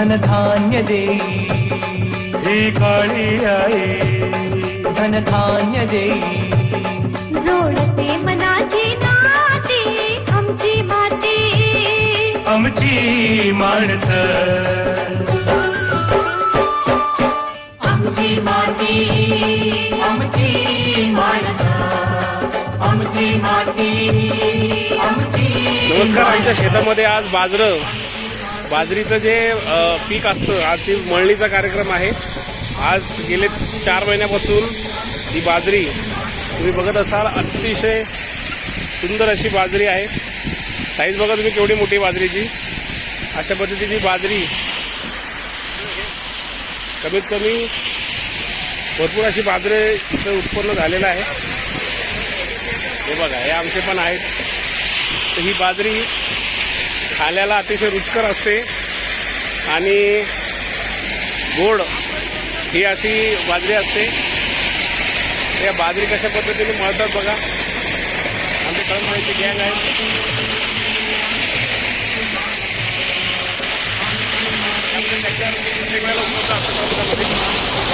धनधान्य देई ही काळी आई धनधान्य देई जोडते मनाची नाती आमची माती। आमची माणस। आमची माती आमची माणसं। आमची माती आमची नमस्कार आमच्या शेतामध्ये आज बाजरं बाजरीचं जे पीक असतं आज ती मळणीचा कार्यक्रम आहे. आज गेले चार महिन्यापासून ही बाजरी तुम्ही बघत असाल अतिशय सुंदर अशी बाजरी आहे. साईज बघा तुम्ही केवढी मोठी बाजरीची. अशा पद्धतीची बाजरी कमीत कमी भरपूर अशी बाजरी इथं उत्पन्न झालेलं आहे. हे बघा हे आमचे पण आहेत. तर ही बाजरी खाल्याला अतिशय रुचकर असते. आणि गोड ही अशी बाजरी असते. या बाजरी कशा पद्धतीने मळतात बघा. आमचे कळमळीची गॅंग आहे आपल्या त्याच्यावर प्रत्येक वेळेला उपलब्ध असतं तालुक्यामध्ये.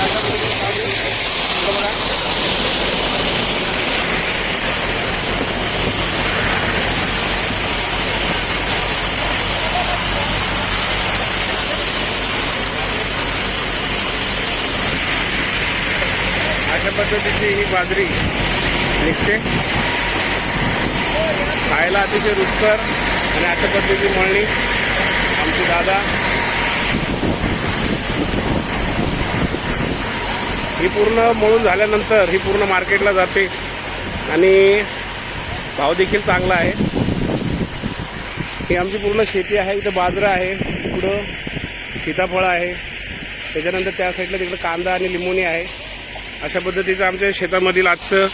अशा पद्धतीने बाजरी इकडं बघा अशा पद्धतीची ही बाजरी निघते. खायला अतिशय रुचकर आणि अशा पद्धतीची मळणी आमचे दादा. ही पूर्ण मळून झाल्यानंतर ही पूर्ण मार्केटला जाते आणि भाव देखील चांगला आहे. ही आमची पूर्ण शेती आहे इथं बाजरा आहे पुढं सीताफळ आहे. त्याच्यानंतर त्या साईडला तिकडं कांदा आणि लिंबोणी आहे. अशा पद्धतीचं आमच्या शेतामधील आजचं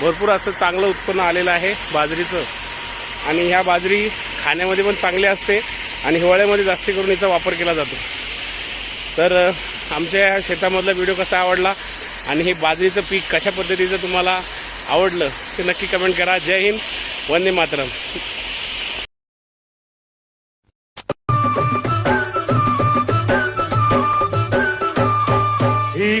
भरपूर असं चांगलं उत्पन्न आलेलं आहे बाजरीचं. आणि ह्या बाजरी खाण्यामध्ये पण चांगली असते आणि हिवाळ्यामध्ये जास्ती करून हिचा वापर केला जातो. तर आमच्या ह्या शेतामधला व्हिडिओ कसा आवडला आणि हे बाजरीचं पीक कशा पद्धतीचं तुम्हाला आवडलं ते नक्की कमेंट करा. जय हिंद वंदे मातरम. ही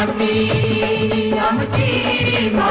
आमची आमची